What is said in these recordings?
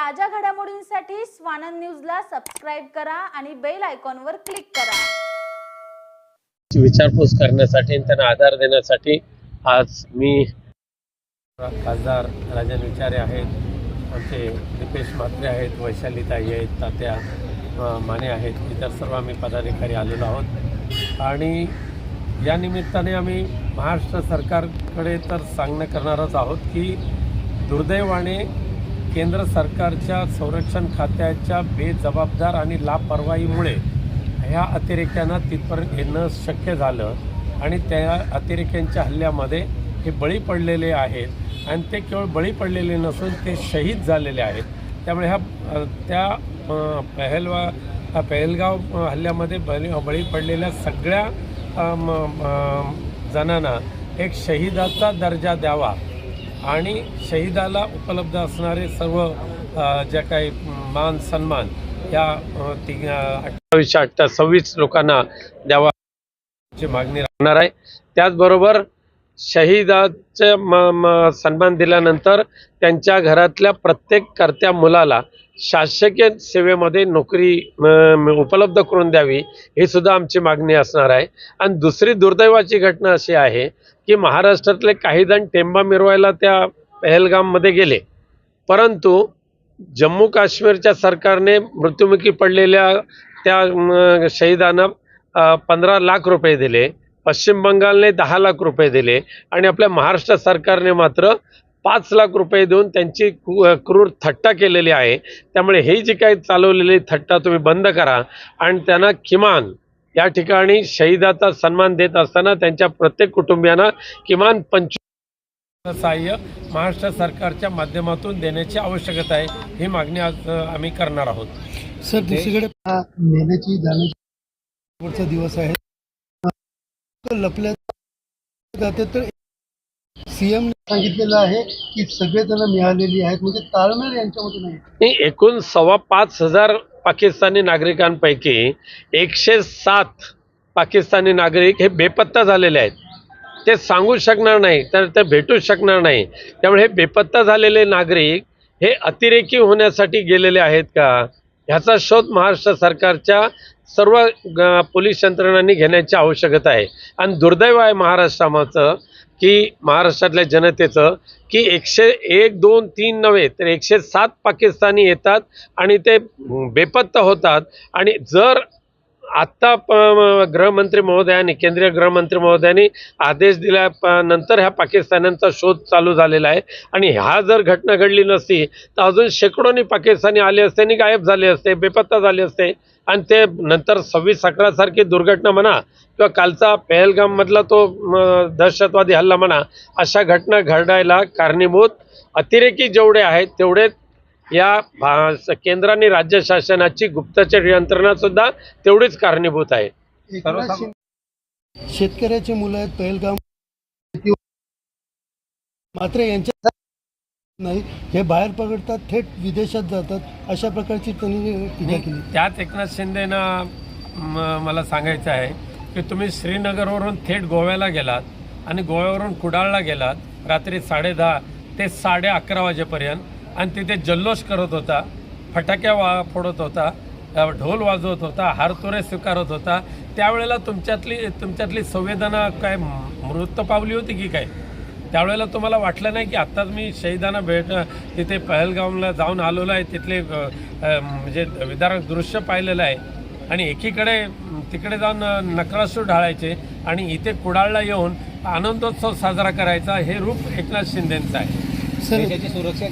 ताज्या घडामोडींसाठी स्वानंद न्यूजला सबस्क्राईब करा आणि बेल आयकॉनवर क्लिक करा. विचारपूस करण्यासाठी त्यांना आधार देण्यासाठी आज मी खासदार राजन विचारे आहेत. आमचे दीपेश म्हात्रे आहेत वैशाली ताई आहेत तात्या माने आहेत. इतर सर्व आम्ही पदाधिकारी आलेलो आहोत. आणि या निमित्ताने आम्ही महाराष्ट्र सरकारकडे तर सांगणं करणारच आहोत की दुर्दैवाने केंद्र सरकारच्या संरक्षण खात्याच्या बेजबाबदार आणि लापरवाहीमुळे ह्या अतिरेक्यांना तिथपर्यंत येणं शक्य झालं आणि त्या अतिरेक्यांच्या हल्ल्यामध्ये हे बळी पडलेले आहेत. आणि ते केवळ बळी पडलेले नसून ते शहीद झालेले आहेत. त्यामुळे ह्या त्या पहलवा पहलगाव हल्ल्यामध्ये बळी बळी पडलेल्या सगळ्या जणांना एक शहीदाचा दर्जा द्यावा. आणि शहीदाला उपलब्ध असणारे सर्व ज्या काही मान सन्मान या अठ्ठावीसशे अठ्ठा सव्वीस लोकांना द्यावा ची मागणी राहणार आहे. त्याचबरोबर शहीदाचे म म सन्मान दिल्यानंतर त्यांच्या घरातल्या प्रत्येक कर्त्या मुलाला शासकीय सेवेमध्ये नोकरी उपलब्ध करून द्यावी ही सुद्धा आमची मागणी असणार आहे. आणि दुसरी दुर्दैवाची घटना अशी आहे की महाराष्ट्रातले काही जण टेंबा मिरवायला त्या पहलगाममध्ये गेले. परंतु जम्मू काश्मीरच्या सरकारने मृत्युमुखी पडलेल्या त्या शहीदांना पंधरा लाख रुपये दिले. पश्चिम बंगालने दहा लाख रुपये दिले आणि आपल्या महाराष्ट्र सरकारने मात्र पाच लाख रुपये देऊन त्यांची क्रू- क्रूर थट्टा केलेली आहे. त्यामुळे ही जी काही चालवलेली थट्टा तुम्ही बंद करा आणि त्यांना किमान या ठिकाणी शहीदाचा सन्मान देत असताना त्यांच्या प्रत्येक कुटुंबियांना किमान पंचवीस सहाय्य महाराष्ट्र सरकारच्या माध्यमातून देण्याची आवश्यकता आहे. ही मागणी आज आम्ही करणार आहोत. सर दुसरीकडे हा जाण्याची दिवस आहे. लपल्या जाते तर सीएम सांगितलेलं आहे की सगळेजण मिळालेली आहेत. म्हणजे ताळमेळ यांच्यामध्ये नाही. एकूण सव्वा पाच हजार पाकिस्तानी नागरिकांपैकी एकशे सात पाकिस्तानी नागरिक हे बेपत्ता झालेले आहेत. ते सांगू शकणार नाही तर ते भेटू शकणार नाही. त्यामुळे हे बेपत्ता झालेले नागरिक हे अतिरेकी होण्यासाठी गेलेले आहेत का? ह्याचा शोध महाराष्ट्र सरकारच्या सर्व ग- पोलीस यंत्रणांनी घेण्याची आवश्यकता आहे. आणि दुर्दैव आहे महाराष्ट्रामाचं की महाराष्ट्रातल्या जनतेचं की एकशे एक दोन तीन नव्हे तर एकशे सात पाकिस्तानी येतात आणि ते बेपत्ता होतात. आणि जर आत्ता प- गृहमंत्री महोदयांनी केंद्रीय गृहमंत्री महोदयांनी आदेश दिल्या प- नंतर ह्या पाकिस्तान्यांचा शोध चालू झालेला आहे. आणि ह्या जर घटना घडली नसती तर अजून शेकडोनी पाकिस्तानी आले असते आणि गायब झाले असते बेपत्ता झाले असते. आणि ते नंतर सव्वीस अकरासारखी दुर्घटना म्हणा किंवा कालचा पहलगाममधला तो दहशतवादी हल्ला म्हणा अशा घटना घडायला कारणीभूत. अतिरेकी जेवढे आहेत तेवढे या भा- स- केंद्र आणि राज्य शासनाची गुप्तचर यंत्रणा सुद्धा तेवढीच कारणीभूत आहे. शेतकऱ्याचे मुलं आहेत पहिलगाम मात्र यांच्या नाही हे बाहेर पकडतात थेट विदेशात जातात अशा प्रकारची त्यांनी टीका केली. त्याच एकनाथ शिंदेना मला सांगायचं आहे की तुम्ही श्रीनगरवरून थेट गोव्याला गेलात आणि गोव्यावरून कुडाळला गेलात रात्री साडेदहा ते साडे अकरा वाजेपर्यंत. आणि तिथे जल्लोष करत होता फटाक्या वा फोडत होता ढोल वाजवत होता हारतोरे स्वीकारत होता. त्यावेळेला तुमच्यातली तुमच्यातली संवेदना काय मृत पावली होती की काय? त्यावेळेला तुम्हाला वाटलं नाही की आत्ताच मी शहीदांना भेट तिथे पहलगावला जाऊन आलेलो आहे तिथले म्हणजे विदारक दृश्य पाहिलेलं आहे. आणि एकीकडे तिकडे जाऊन अ, नकरासूर ढाळायचे आणि इथे कुडाळला येऊन आनंदोत्सव साजरा करायचा हे रूप एकनाथ शिंदेंचं आहे. सर सुरक्षा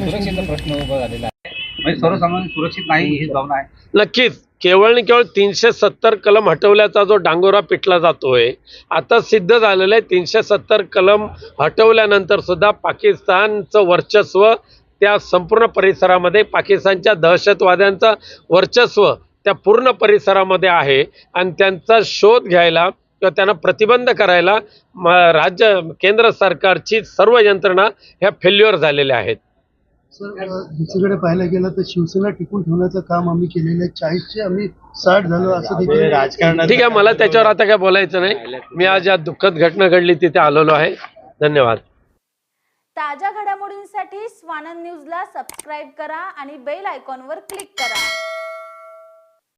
सुरक्षेचा प्रश्न उभा झालेला आहे. म्हणजे सर्वसामान्य सुरक्षित नाही ही भावना आहे. नक्कीच. केवळ आणि केवळ तीनशे सत्तर कलम हटवल्याचा जो डांगोरा पिटला जातोय आता सिद्ध झालेलं आहे. तीनशे सत्तर कलम हटवल्यानंतर सुद्धा पाकिस्तानचं वर्चस्व त्या संपूर्ण परिसरामध्ये पाकिस्तानच्या दहशतवाद्यांचं वर्चस्व त्या पूर्ण परिसरामध्ये आहे आणि त्यांचा शोध घ्यायला किंवा त्यांना प्रतिबंध करायला म राज्य केंद्र सरकारची सर्व यंत्रणा ह्या फेल्युअर झालेल्या आहेत. सर दुसरीकडे पाहायला गेलं तर शिवसेना टिकून ठेवण्याचं काम आम्ही केलेलं आहे. चाळीसचे आम्ही साठ झालो असं देखील राजकारणात ठीक आहे मला त्याच्यावर आता काय बोलायचं नाही. मी आज या दुःखद घटना घडली तिथे आलेलो आहे. धन्यवाद. ताज्या घडामोडींसाठी स्वानंद न्यूजला सबस्क्राईब करा आणि बेल आयकॉनवर क्लिक करा.